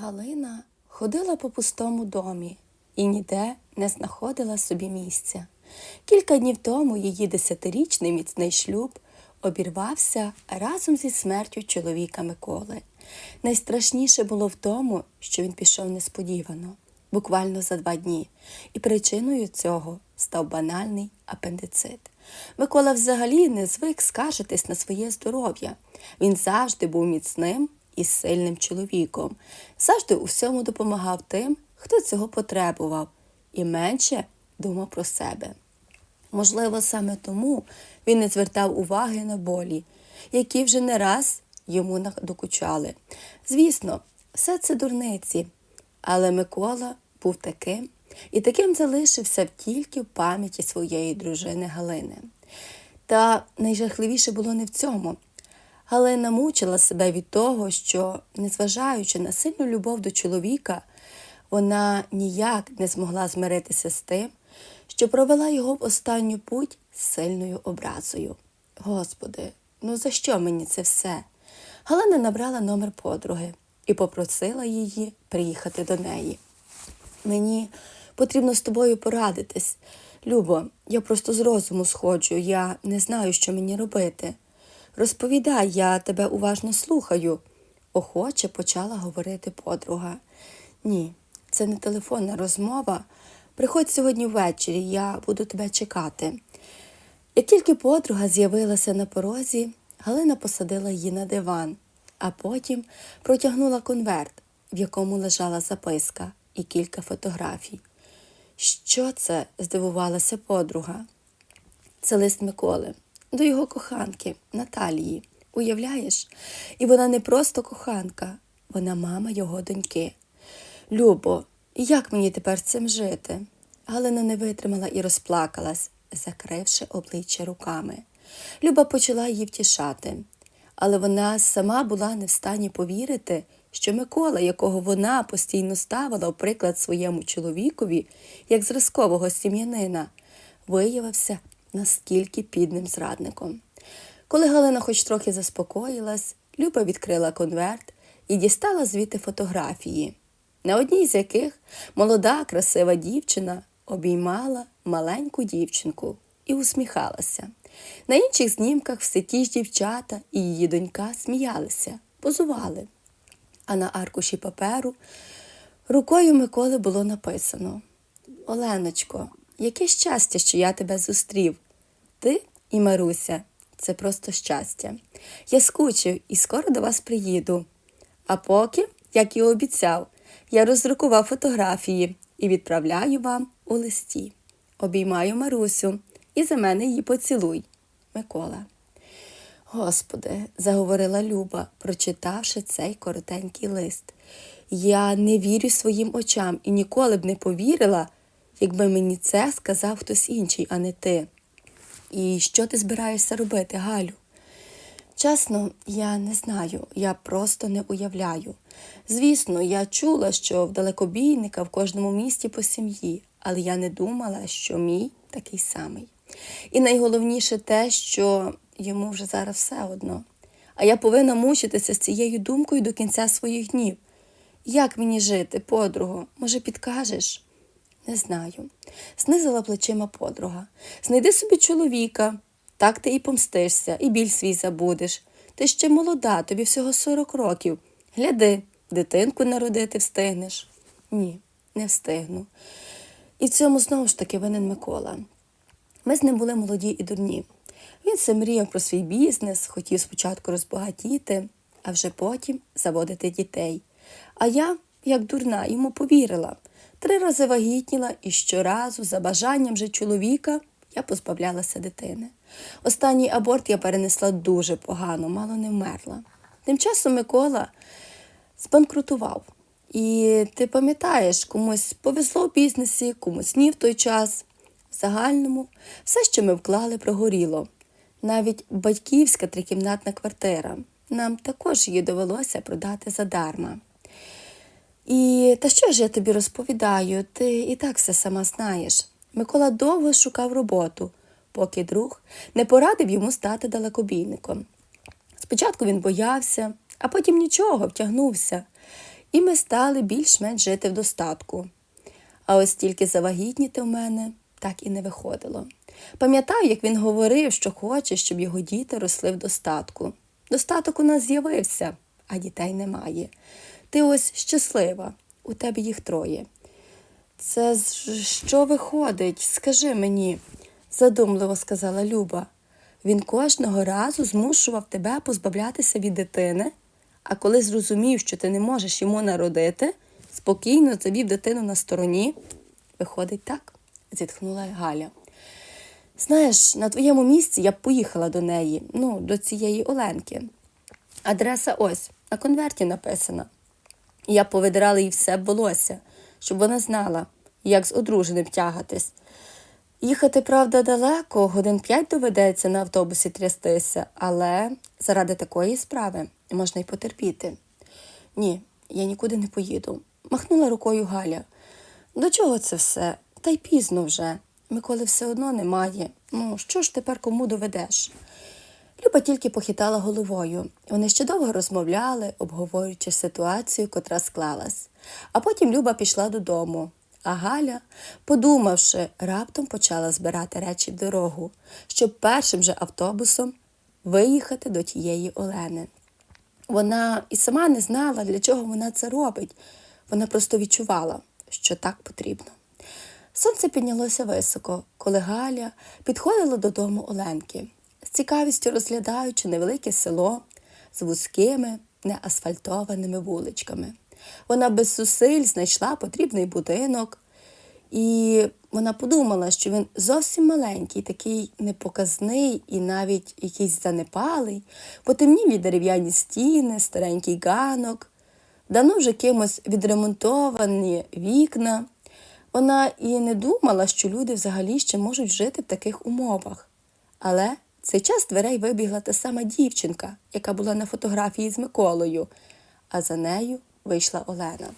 Галина ходила по пустому домі і ніде не знаходила собі місця. Кілька днів тому її десятирічний міцний шлюб обірвався разом зі смертю чоловіка Миколи. Найстрашніше було в тому, що він пішов несподівано, буквально за два дні, і причиною цього став банальний апендицит. Микола взагалі не звик скаржитись на своє здоров'я. Він завжди був міцним і сильним чоловіком, завжди у всьому допомагав тим, хто цього потребував, і менше думав про себе. Можливо, саме тому він не звертав уваги на болі, які вже не раз йому докучали. Звісно, все це дурниці, але Микола був таким і таким залишився тільки в пам'яті своєї дружини Галини. Та найжахливіше було не в цьому. Галина мучила себе від того, що, незважаючи на сильну любов до чоловіка, вона ніяк не змогла змиритися з тим, що провела його в останню путь з сильною образою. Господи, ну за що мені це все? Галина набрала номер подруги і попросила її приїхати до неї. Мені потрібно з тобою порадитись. Любо, я просто з розуму сходжу, я не знаю, що мені робити. Розповідай, я тебе уважно слухаю, охоче почала говорити подруга. Ні, це не телефонна розмова. Приходь сьогодні ввечері, я буду тебе чекати. Як тільки подруга з'явилася на порозі, Галина посадила її на диван, а потім протягнула конверт, в якому лежала записка і кілька фотографій. Що це? здивувалася подруга. Це лист Миколи до його коханки Наталії. Уявляєш? І вона не просто коханка, вона мама його доньки. Любо, як мені тепер цим жити? Галина не витримала і розплакалась, закривши обличчя руками. Люба почала її втішати, але вона сама була не в стані повірити, що Микола, якого вона постійно ставила у приклад своєму чоловікові, як зразкового сім'янина, виявився наскільки підним зрадником. Коли Галина хоч трохи заспокоїлась, Люба відкрила конверт і дістала звідти фотографії, на одній з яких молода, красива дівчина обіймала маленьку дівчинку і усміхалася. На інших знімках все ті ж дівчата і її донька сміялися, позували. А на аркуші паперу рукою Миколи було написано Оленочко, яке щастя, що я тебе зустрів. Ти і Маруся це просто щастя. Я скучив і скоро до вас приїду. А поки, як і обіцяв, я роздрукував фотографії і відправляю вам у листі. Обіймаю Марусю і за мене її поцілуй. Микола. Господи, заговорила Люба, прочитавши цей коротенький лист. Я не вірю своїм очам і ніколи б не повірила, якби мені це сказав хтось інший, а не ти. І що ти збираєшся робити, Галю? Чесно, я не знаю, я просто не уявляю. Звісно, я чула, що в далекобійника в кожному місті по сім'ї, але я не думала, що мій такий самий. І найголовніше те, що йому вже зараз все одно. А я повинна мучитися з цією думкою до кінця своїх днів. Як мені жити, подруго? Може, підкажеш? Не знаю. Знизила плечима подруга. Знайди собі чоловіка, так ти і помстишся, і біль свій забудеш. Ти ще молода, тобі всього 40 років. Гляди, дитинку народити встигнеш. Ні, не встигну. І в цьому знову ж таки винен Микола. Ми з ним були молоді і дурні. Він все мріяв про свій бізнес, хотів спочатку розбагатіти, а вже потім заводити дітей. А я, як дурна, йому повірила. Три рази вагітніла і щоразу, за бажанням же чоловіка, я позбавлялася дитини. Останній аборт я перенесла дуже погано, мало не вмерла. Тим часом Микола збанкрутував. І ти пам'ятаєш, комусь повезло в бізнесі, комусь ні в той час. В загальному все, що ми вклали, прогоріло. Навіть батьківська трикімнатна квартира. Нам також її довелося продати задарма. І та що ж я тобі розповідаю? Ти і так все сама знаєш. Микола довго шукав роботу, поки друг не порадив йому стати далекобійником. Спочатку він боявся, а потім нічого, втягнувся. і ми стали більш-менш жити в достатку. А ось тільки завагітніти в мене так і не виходило. Пам'ятаю, як він говорив, що хоче, щоб його діти росли в достатку. Достаток у нас з'явився, а дітей немає. Ти ось щаслива, у тебе їх троє. Це що виходить? Скажи мені, задумливо сказала Люба. Він кожного разу змушував тебе позбавлятися від дитини, а коли зрозумів, що ти не можеш йому народити, спокійно завів дитину на стороні. Виходить так, зітхнула Галя. Знаєш, на твоєму місці я б поїхала до неї, ну, до цієї Оленки. Адреса ось, на конверті написана. Я повидирала їй все волосся, щоб вона знала, як з одруженим тягатись. Їхати, правда, далеко, годин п'ять доведеться на автобусі трястися, але заради такої справи можна й потерпіти. Ні, я нікуди не поїду. Махнула рукою Галя. До чого це все? Та й пізно вже. Миколи все одно немає. Ну, що ж тепер кому доведеш? Люба тільки похитала головою. Вони ще довго розмовляли, обговорюючи ситуацію, котра склалась. А потім Люба пішла додому. А Галя, подумавши, раптом почала збирати речі в дорогу, щоб першим же автобусом виїхати до тієї Олени. Вона і сама не знала, для чого вона це робить. Вона просто відчувала, що так потрібно. Сонце піднялося високо, коли Галя підходила додому Оленки, з цікавістю розглядаючи невелике село з вузькими, неасфальтованими вуличками. Вона без зусиль знайшла потрібний будинок, і вона подумала, що він зовсім маленький, такий непоказний і навіть якийсь занепалий, потемнілі дерев'яні стіни, старенький ганок, давно вже кимось відремонтовані вікна. Вона і не думала, що люди взагалі ще можуть жити в таких умовах. Але цей час дверей вибігла та сама дівчинка, яка була на фотографії з Миколою, а за нею вийшла Олена.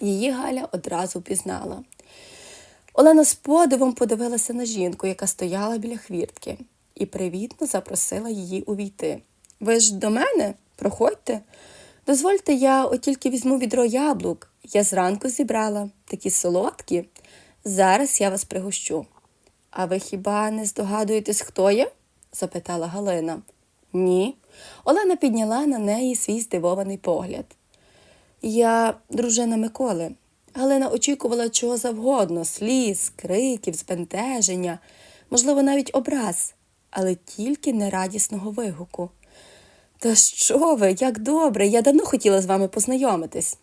Її Галя одразу впізнала. Олена з подивом подивилася на жінку, яка стояла біля хвіртки, і привітно запросила її увійти. Ви ж до мене? Проходьте. Дозвольте, я от тільки візьму відро яблук. Я зранку зібрала такі солодкі. Зараз я вас пригощу. А ви хіба не здогадуєтесь, хто я? Запитала Галина. Ні. Олена підняла на неї свій здивований погляд. Я дружина Миколи. Галина очікувала чого завгодно сліз, криків, збентеження, можливо, навіть образ, але тільки не радісного вигуку. Та що ви, як добре, я давно хотіла з вами познайомитись.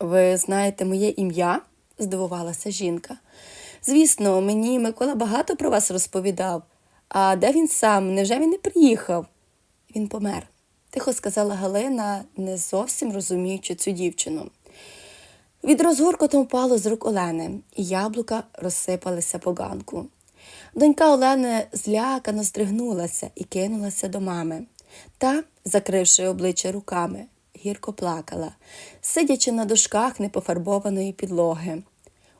Ви знаєте моє ім'я? здивувалася жінка. Звісно, мені Микола багато про вас розповідав. А де він сам? Невже він не приїхав? Він помер, тихо сказала Галина, не зовсім розуміючи цю дівчину. Від розгуркоту впало з рук Олени, і яблука розсипалися по ганку. Донька Олени злякано здригнулася і кинулася до мами. Та, закривши обличчя руками, гірко плакала, сидячи на дошках непофарбованої підлоги.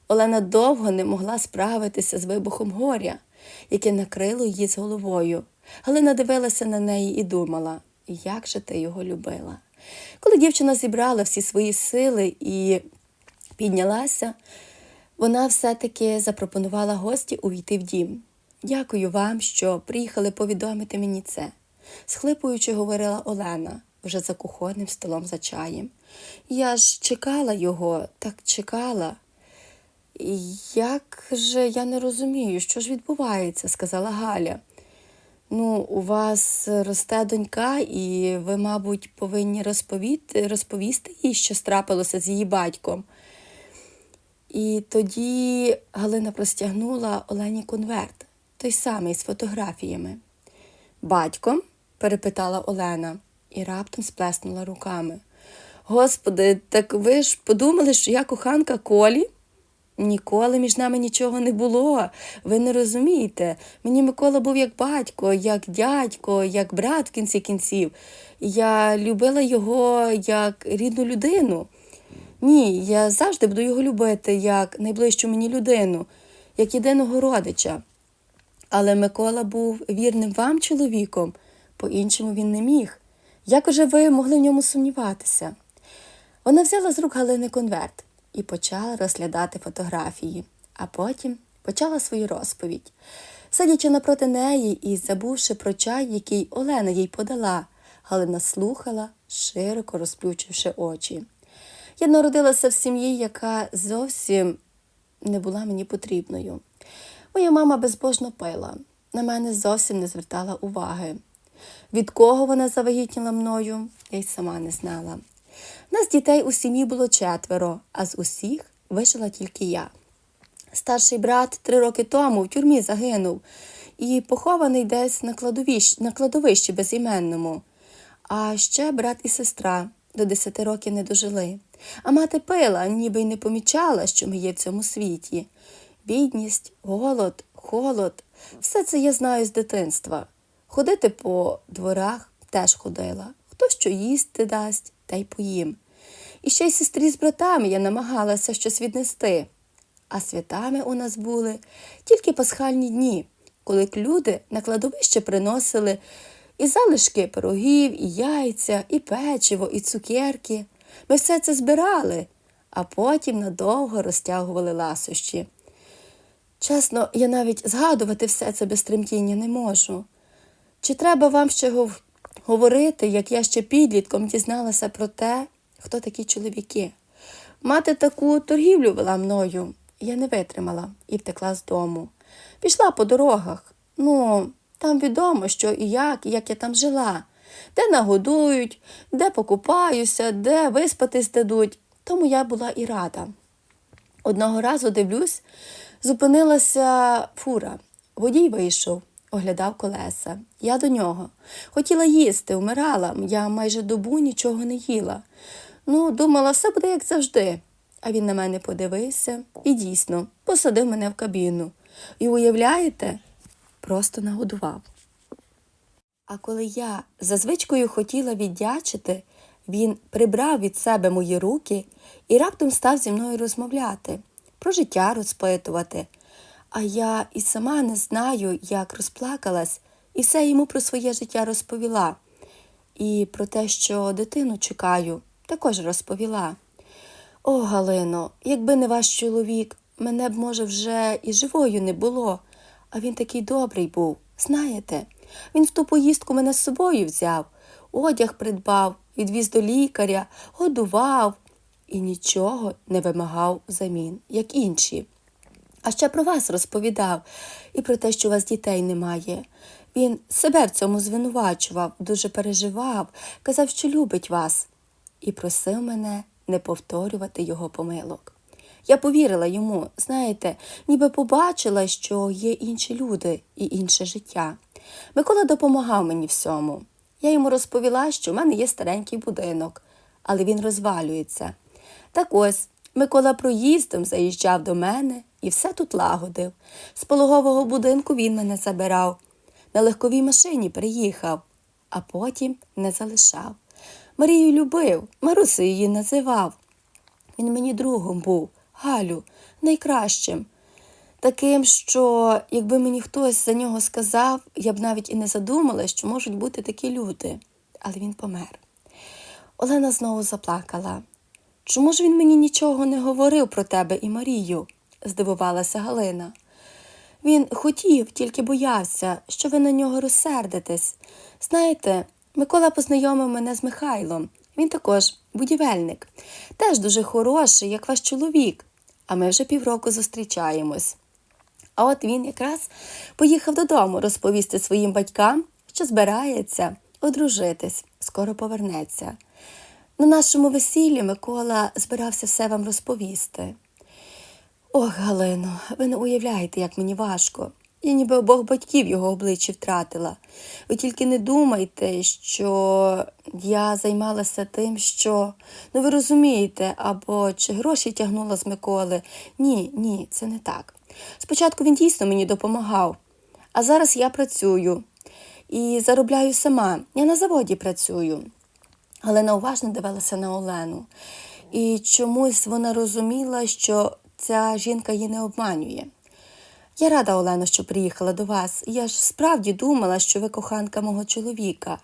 Олена довго не могла справитися з вибухом горя, яке накрило її з головою. Галина дивилася на неї і думала, як же ти його любила. Коли дівчина зібрала всі свої сили і піднялася, вона все-таки запропонувала гості увійти в дім. Дякую вам, що приїхали повідомити мені це, схлипуючи, говорила Олена вже за кухонним столом за чаєм. Я ж чекала його, так чекала. Як же я не розумію, що ж відбувається, сказала Галя. Ну, у вас росте донька, і ви, мабуть, повинні розповісти, розповісти їй, що страпилося з її батьком. І тоді Галина простягнула Олені конверт, той самий з фотографіями. Батьком? перепитала Олена і раптом сплеснула руками. Господи, так ви ж подумали, що я коханка Колі? Ніколи між нами нічого не було. Ви не розумієте. Мені Микола був як батько, як дядько, як брат в кінці кінців. Я любила його як рідну людину. Ні, я завжди буду його любити як найближчу мені людину, як єдиного родича. Але Микола був вірним вам чоловіком, по-іншому він не міг. Як уже ви могли в ньому сумніватися? Вона взяла з рук Галини конверт і почала розглядати фотографії, а потім почала свою розповідь. Сидячи напроти неї і забувши про чай, який Олена їй подала, Галина слухала, широко розплющивши очі. Я народилася в сім'ї, яка зовсім не була мені потрібною. Моя мама безбожно пила, на мене зовсім не звертала уваги. Від кого вона завагітніла мною, я й сама не знала. Нас дітей у сім'ї було четверо, а з усіх вижила тільки я. Старший брат три роки тому в тюрмі загинув і похований десь на кладовищі, на кладовищі безіменному. А ще брат і сестра до десяти років не дожили. А мати пила, ніби й не помічала, що ми є в цьому світі. Бідність, голод, холод все це я знаю з дитинства. Ходити по дворах теж ходила. Хто що їсти дасть, та й поїм. І ще й сестрі з братами я намагалася щось віднести. А святами у нас були тільки пасхальні дні, коли люди на кладовище приносили і залишки пирогів, і яйця, і печиво, і цукерки. Ми все це збирали, а потім надовго розтягували ласощі. Чесно, я навіть згадувати все це без тремтіння не можу. Чи треба вам ще говорити, як я ще підлітком дізналася про те, хто такі чоловіки? Мати таку торгівлю вела мною. Я не витримала і втекла з дому. Пішла по дорогах. Ну, там відомо, що і як, і як я там жила, де нагодують, де покупаюся, де виспатись дадуть. Тому я була і рада. Одного разу дивлюсь, зупинилася фура. Водій вийшов, оглядав колеса. Я до нього. Хотіла їсти, вмирала. Я майже добу нічого не їла. Ну, думала, все буде як завжди. А він на мене подивився і дійсно посадив мене в кабіну. І уявляєте, просто нагодував. А коли я за звичкою хотіла віддячити, він прибрав від себе мої руки і раптом став зі мною розмовляти, про життя розпитувати. А я і сама не знаю, як розплакалась, і все йому про своє життя розповіла. І про те, що дитину чекаю, також розповіла. О, Галино, якби не ваш чоловік, мене б, може, вже і живою не було. А він такий добрий був, знаєте. Він в ту поїздку мене з собою взяв, одяг придбав, відвіз до лікаря, годував і нічого не вимагав взамін, як інші. А ще про вас розповідав і про те, що у вас дітей немає. Він себе в цьому звинувачував, дуже переживав, казав, що любить вас, і просив мене не повторювати його помилок. Я повірила йому, знаєте, ніби побачила, що є інші люди і інше життя. Микола допомагав мені всьому. Я йому розповіла, що в мене є старенький будинок, але він розвалюється. Так ось Микола проїздом заїжджав до мене і все тут лагодив. З пологового будинку він мене забирав. На легковій машині приїхав, а потім не залишав. Марію любив, Марусею її називав. Він мені другом був, Галю, найкращим. Таким, що якби мені хтось за нього сказав, я б навіть і не задумала, що можуть бути такі люди. Але він помер. Олена знову заплакала. Чому ж він мені нічого не говорив про тебе і Марію? здивувалася Галина. Він хотів, тільки боявся, що ви на нього розсердитесь. Знаєте, Микола познайомив мене з Михайлом. Він також будівельник, теж дуже хороший, як ваш чоловік, а ми вже півроку зустрічаємось. А от він якраз поїхав додому розповісти своїм батькам, що збирається одружитись, скоро повернеться. На нашому весіллі Микола збирався все вам розповісти. Ох, Галино, ви не уявляєте, як мені важко. Я ніби обох батьків його обличчя втратила. Ви тільки не думайте, що я займалася тим, що ну ви розумієте, або чи гроші тягнула з Миколи. Ні, ні, це не так. Спочатку він дійсно мені допомагав, а зараз я працюю і заробляю сама. Я на заводі працюю. Галина уважно дивилася на Олену, і чомусь вона розуміла, що ця жінка її не обманює. Я рада, Олено, що приїхала до вас. Я ж справді думала, що ви коханка мого чоловіка.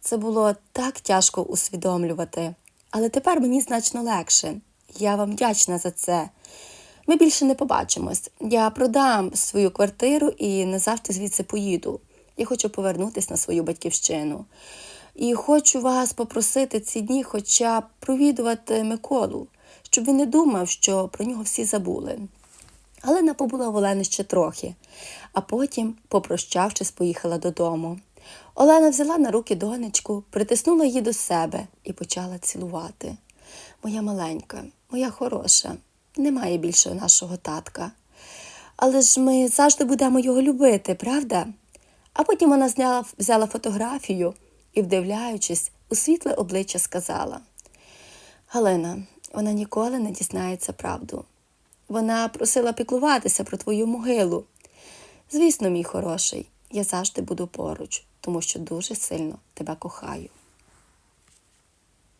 Це було так тяжко усвідомлювати, але тепер мені значно легше. Я вам вдячна за це. Ми більше не побачимось. Я продам свою квартиру і назавжди звідси поїду. Я хочу повернутися на свою батьківщину. І хочу вас попросити ці дні хоча б провідувати Миколу, щоб він не думав, що про нього всі забули. Галина побула в Олени ще трохи, а потім, попрощавшись, поїхала додому. Олена взяла на руки донечку, притиснула її до себе і почала цілувати. Моя маленька, моя хороша, немає більше нашого татка. Але ж ми завжди будемо його любити, правда? А потім вона зняла, взяла фотографію і, вдивляючись, у світле обличчя сказала: Галина, вона ніколи не дізнається правду. Вона просила піклуватися про твою могилу. Звісно, мій хороший, я завжди буду поруч, тому що дуже сильно тебе кохаю.